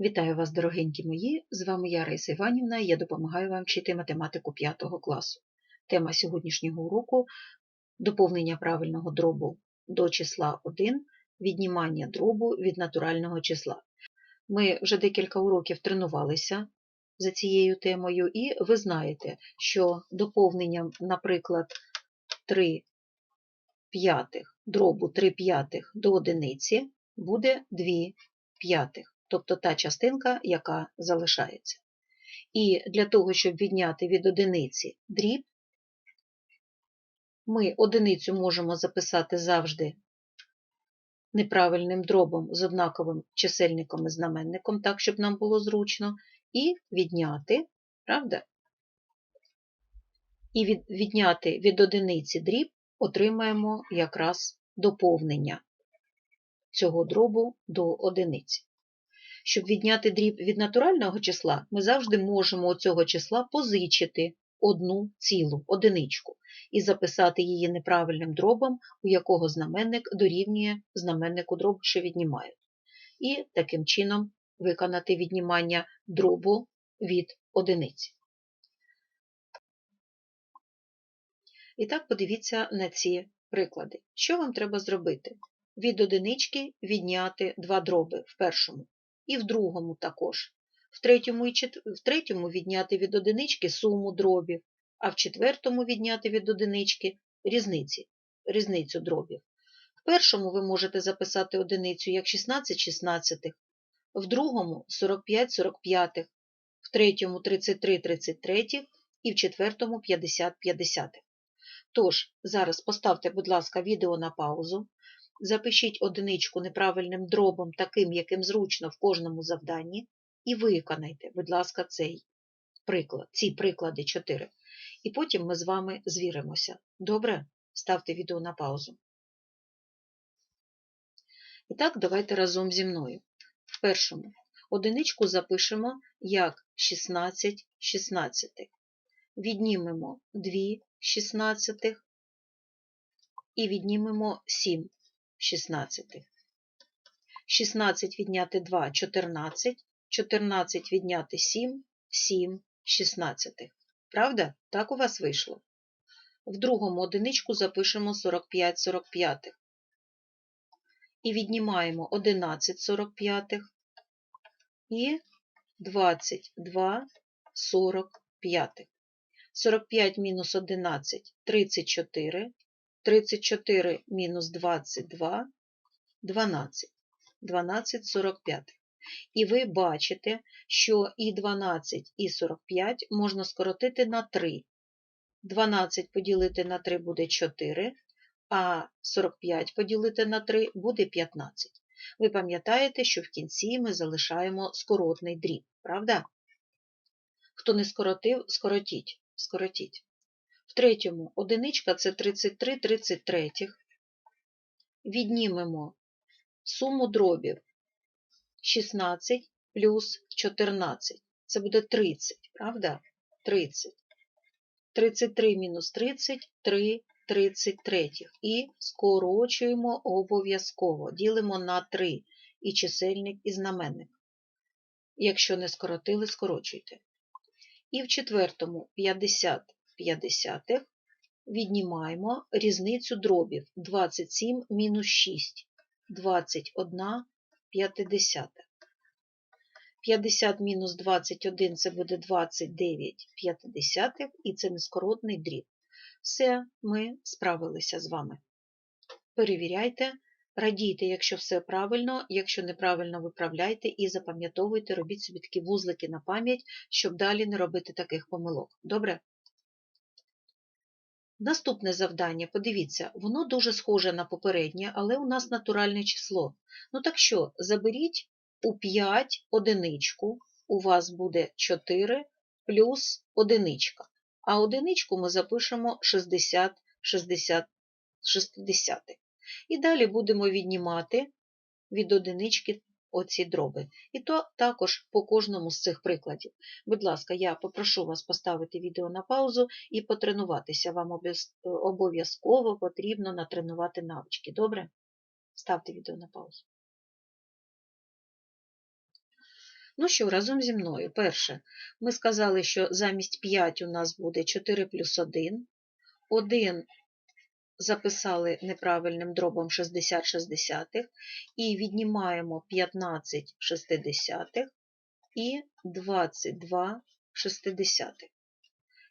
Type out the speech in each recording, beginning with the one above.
Вітаю вас, дорогенькі мої! З вами я, Раїса Іванівна, і я допомагаю вам вчити математику 5 класу. Тема сьогоднішнього уроку доповнення правильного дробу до числа 1, віднімання дробу від натурального числа. Ми вже декілька уроків тренувалися за цією темою, і ви знаєте, що доповненням, наприклад, 3 п'ятих дробу 3 п'ятих до одиниці буде 2 п'ятих тобто та частинка, яка залишається. І для того, щоб відняти від одиниці дріб, ми одиницю можемо записати завжди неправильним дробом з однаковим чисельником і знаменником, так, щоб нам було зручно, і відняти, правда? І від, відняти від одиниці дріб отримаємо якраз доповнення цього дробу до одиниці. Щоб відняти дріб від натурального числа, ми завжди можемо у цього числа позичити одну цілу одиничку і записати її неправильним дробом, у якого знаменник дорівнює знаменнику дробу, що віднімають. І таким чином виконати віднімання дробу від одиниці. І так подивіться на ці приклади. Що вам треба зробити? Від одинички відняти два дроби в першому і в другому також. В третьому, і чет... в третьому відняти від одинички суму дробів, а в четвертому відняти від одинички різниці, різницю дробів. В першому ви можете записати одиницю як 16 шістнадцятих, в другому 45 45, в третьому 33 33 і в четвертому 50 50. Тож, зараз поставте, будь ласка, відео на паузу. Запишіть одиничку неправильним дробом, таким, яким зручно в кожному завданні, і виконайте, будь ласка, цей приклад, ці приклади 4. І потім ми з вами звіримося. Добре? Ставте відео на паузу. І так, давайте разом зі мною. В першому одиничку запишемо як 16 16. Віднімемо 2 шістнадцятих і віднімемо 7 16. 16 відняти 2 14, 14 відняти 7, 7 16. Правда? Так у вас вийшло? В другому одиничку запишемо 45 45. І віднімаємо 11 45 і 22 45. 45 мінус 11 34. 34 мінус 22 12. 12 45. І ви бачите, що і 12, і 45 можна скоротити на 3. 12 поділити на 3 буде 4, а 45 поділити на 3 буде 15. Ви пам'ятаєте, що в кінці ми залишаємо скоротний дріб, правда? Хто не скоротив, скоротіть. скоротіть. Третьому одиничка це 33 33. Віднімемо суму дробів 16 плюс 14. Це буде 30, правда? 30. 33 мінус 30 3 33. І скорочуємо обов'язково. Ділимо на 3 і чисельник, і знаменник. Якщо не скоротили, скорочуйте. І в четвертому 50 50 віднімаємо різницю дробів 27 мінус 6, 21 50. 50 мінус 21 це буде 29 50, і це нескоротний дріб. Все, ми справилися з вами. Перевіряйте, радійте, якщо все правильно, якщо неправильно виправляйте і запам'ятовуйте, робіть собі такі вузлики на пам'ять, щоб далі не робити таких помилок. Добре? Наступне завдання, подивіться, воно дуже схоже на попереднє, але у нас натуральне число. Ну так що, заберіть у 5 одиничку, у вас буде 4 плюс одиничка. А одиничку ми запишемо 60 60, 60. І далі будемо віднімати від одинички оці дроби. І то також по кожному з цих прикладів. Будь ласка, я попрошу вас поставити відео на паузу і потренуватися. Вам обов'язково потрібно натренувати навички. Добре? Ставте відео на паузу. Ну що, разом зі мною. Перше, ми сказали, що замість 5 у нас буде 4 плюс 1. 1 записали неправильним дробом 60 шестдесятих і віднімаємо 15 шестидесятих і 22 шестидесятих.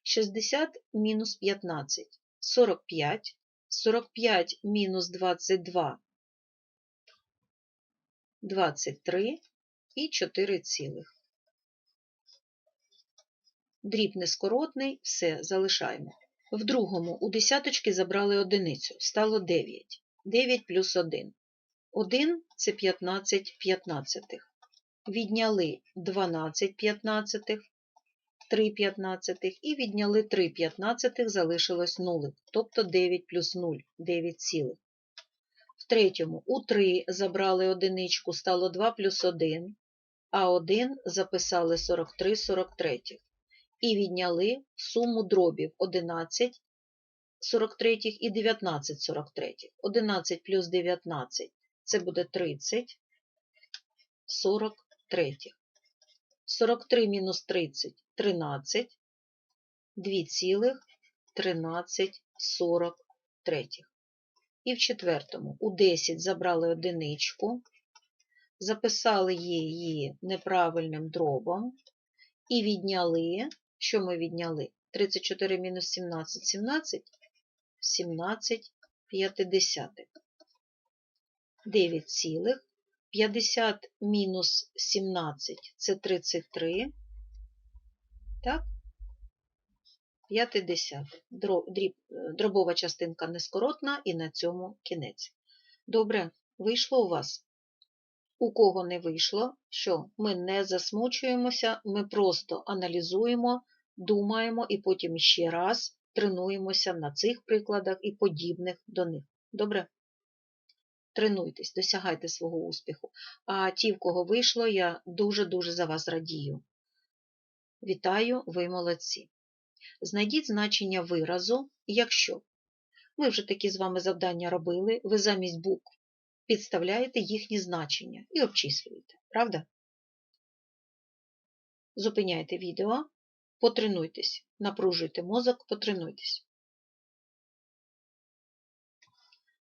60 мінус 15 – 45. 45 мінус 22 – 23 і 4 цілих. Дріб нескоротний, все, залишаємо. В другому у десяточки забрали одиницю, стало 9. 9 плюс 1. 1 – це 15 п'ятнадцятих. Відняли 12 п'ятнадцятих, 3 п'ятнадцятих і відняли 3 п'ятнадцятих, залишилось 0, тобто 9 плюс 0 – 9 цілих. В третьому у 3 забрали одиничку, стало 2 плюс 1, а 1 записали 43 43 і відняли суму дробів 11 43 і 19 43. 11 плюс 19 – це буде 30 43. 43 мінус 30 – 13, 2 13 43. І в четвертому у 10 забрали одиничку, записали її неправильним дробом і відняли, що ми відняли? 34 мінус 17 – 17, 17 п'ятидесятих. 9 цілих. 50 мінус 17 – це 33. Так? 50. Дробова частинка нескоротна і на цьому кінець. Добре, вийшло у вас? У кого не вийшло, що ми не засмучуємося, ми просто аналізуємо, думаємо і потім ще раз тренуємося на цих прикладах і подібних до них. Добре? Тренуйтесь, досягайте свого успіху. А ті, в кого вийшло, я дуже-дуже за вас радію. Вітаю, ви молодці. Знайдіть значення виразу, якщо. Ми вже такі з вами завдання робили, ви замість букв підставляєте їхні значення і обчислюєте, правда? Зупиняйте відео, потренуйтесь, напружуйте мозок, потренуйтесь.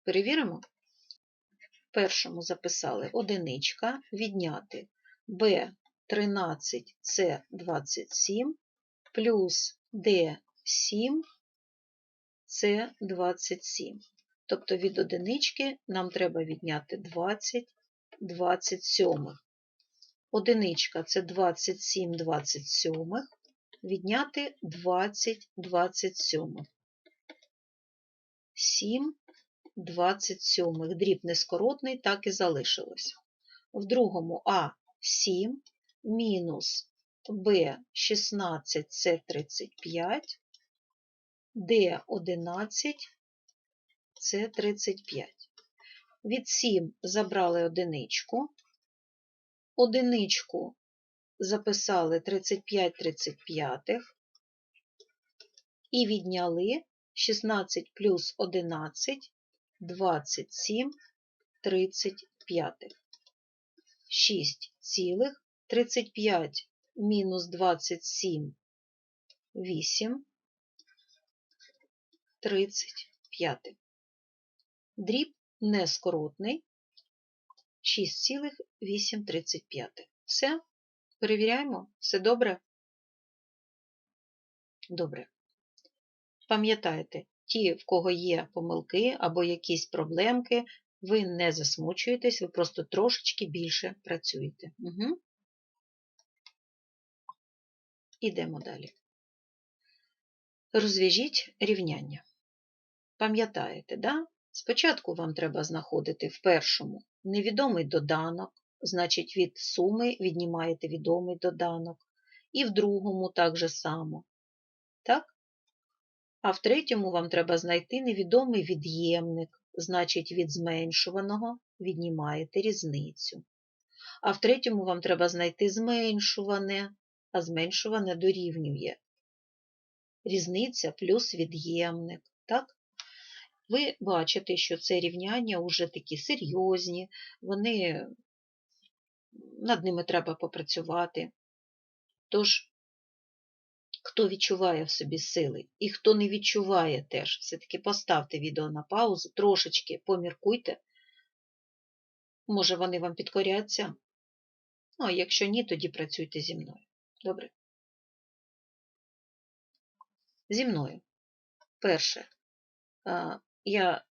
Перевіримо. Першому записали одиничка, відняти b 13 c 27 плюс d 7 c 27. Тобто від одинички нам треба відняти 20 27. Одиничка це 27 27, відняти 20 27. 7 27. Дріб нескоротний, так і залишилось. В другому А 7 мінус Б 16 С 35, Д 11 С 35. Від 7 забрали одиничку. Одиничку записали 35 35 і відняли 16 плюс 11 27 35. 6 цілих 35 мінус 27 8 35. Дріб нескоротний 6,835. Все, перевіряємо, все добре? Добре. Пам'ятайте, ті, в кого є помилки або якісь проблемки, ви не засмучуєтесь, ви просто трошечки більше працюєте. Угу. Ідемо далі. Розв'яжіть рівняння. Пам'ятаєте, да? Спочатку вам треба знаходити в першому невідомий доданок, значить від суми віднімаєте відомий доданок, і в другому так же само. Так? А в третьому вам треба знайти невідомий від'ємник, значить від зменшуваного віднімаєте різницю. А в третьому вам треба знайти зменшуване, а зменшуване дорівнює. Різниця плюс від'ємник. Так? Ви бачите, що це рівняння вже такі серйозні, вони над ними треба попрацювати. Тож, хто відчуває в собі сили і хто не відчуває теж, все-таки поставте відео на паузу, трошечки поміркуйте. Може, вони вам підкоряться? Ну, а якщо ні, тоді працюйте зі мною. Добре? Зі мною. Перше, я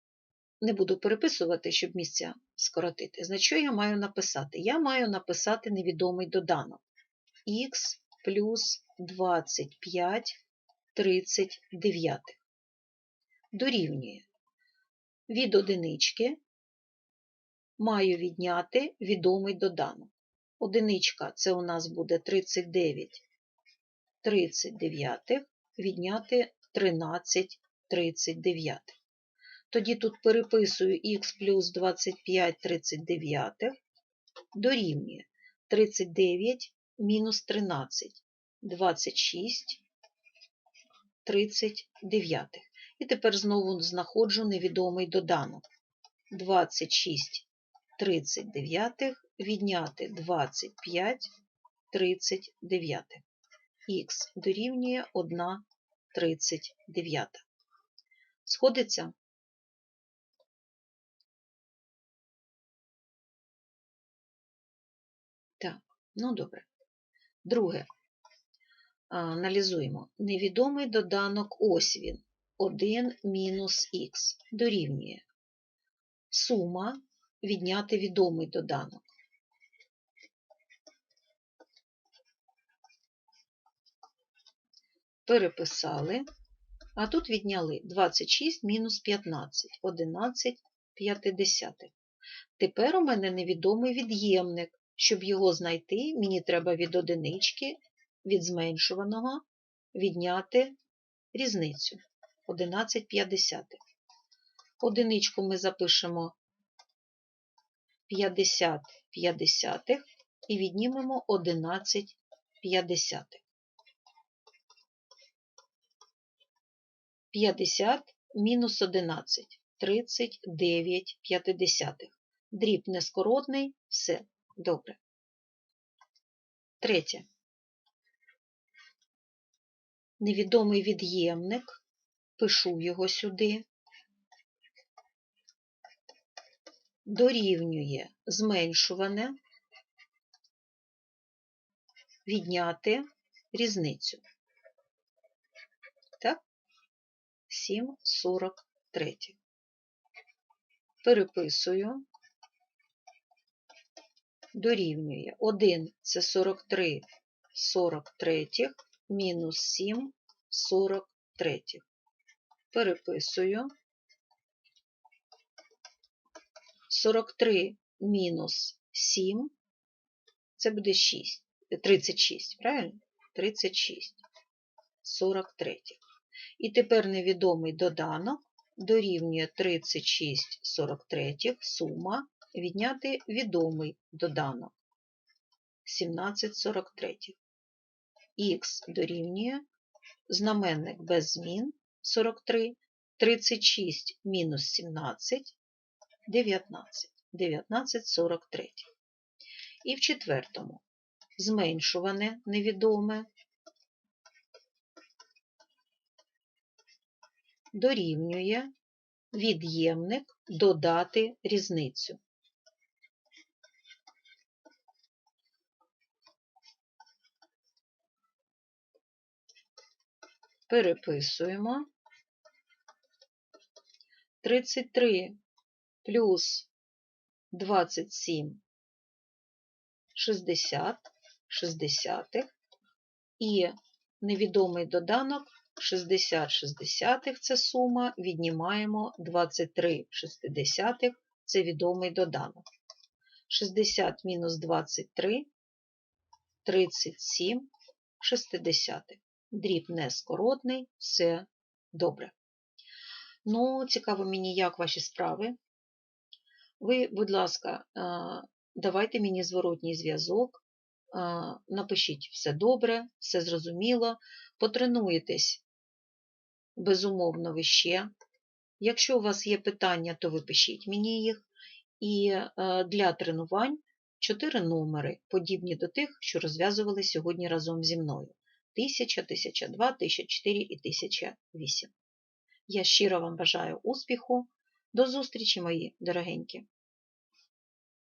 не буду переписувати, щоб місця скоротити. Значить, що я маю написати? Я маю написати невідомий доданок. Х плюс 25 39. Дорівнює. Від одинички маю відняти відомий доданок. Одиничка це у нас буде 39 39, відняти 13 39. Тоді тут переписую х плюс 25 39 дорівнює 39 мінус 13, 26 39. І тепер знову знаходжу невідомий доданок. 26 39 відняти 25 39. Х дорівнює 1 39. Сходиться? Ну добре. Друге. Аналізуємо. Невідомий доданок ось він. 1 мінус х дорівнює. Сума відняти відомий доданок. Переписали, а тут відняли 26 мінус 15, 11 п'ятидесятих. Тепер у мене невідомий від'ємник. Щоб його знайти, мені треба від одинички, від зменшуваного, відняти різницю 11 п'ятдесятих. Одиничку ми запишемо 50 п'ятдесятих і віднімемо 11 п'ятдесятих. 50 мінус 11 39 п'ятидесятих. Дріб нескоротний, все, добре. Третє. Невідомий від'ємник, пишу його сюди, дорівнює зменшуване, відняти різницю. Так? 7,43. Переписую, дорівнює 1 це 43 43, мінус 7 43. Переписую. 43 мінус 7, це буде 6, 36, правильно? 36, 43. І тепер невідомий доданок дорівнює 36 43 сума відняти відомий доданок 17 43. Х дорівнює знаменник без змін 43, 36 мінус 17 19, 19 43. І в четвертому зменшуване невідоме дорівнює від'ємник додати різницю. Переписуємо 33 плюс 27 60 60 і невідомий доданок 60 60 це сума, віднімаємо 23 60 це відомий доданок. 60 мінус 23 37 60. Дріб нескоротний, все добре. Ну, цікаво мені, як ваші справи. Ви, будь ласка, давайте мені зворотній зв'язок, напишіть все добре, все зрозуміло, потренуєтесь, безумовно, ви ще. Якщо у вас є питання, то ви пишіть мені їх. І для тренувань чотири номери, подібні до тих, що розв'язували сьогодні разом зі мною: 1000, 1002, 1004 і 1008. Я щиро вам бажаю успіху. До зустрічі, мої дорогенькі!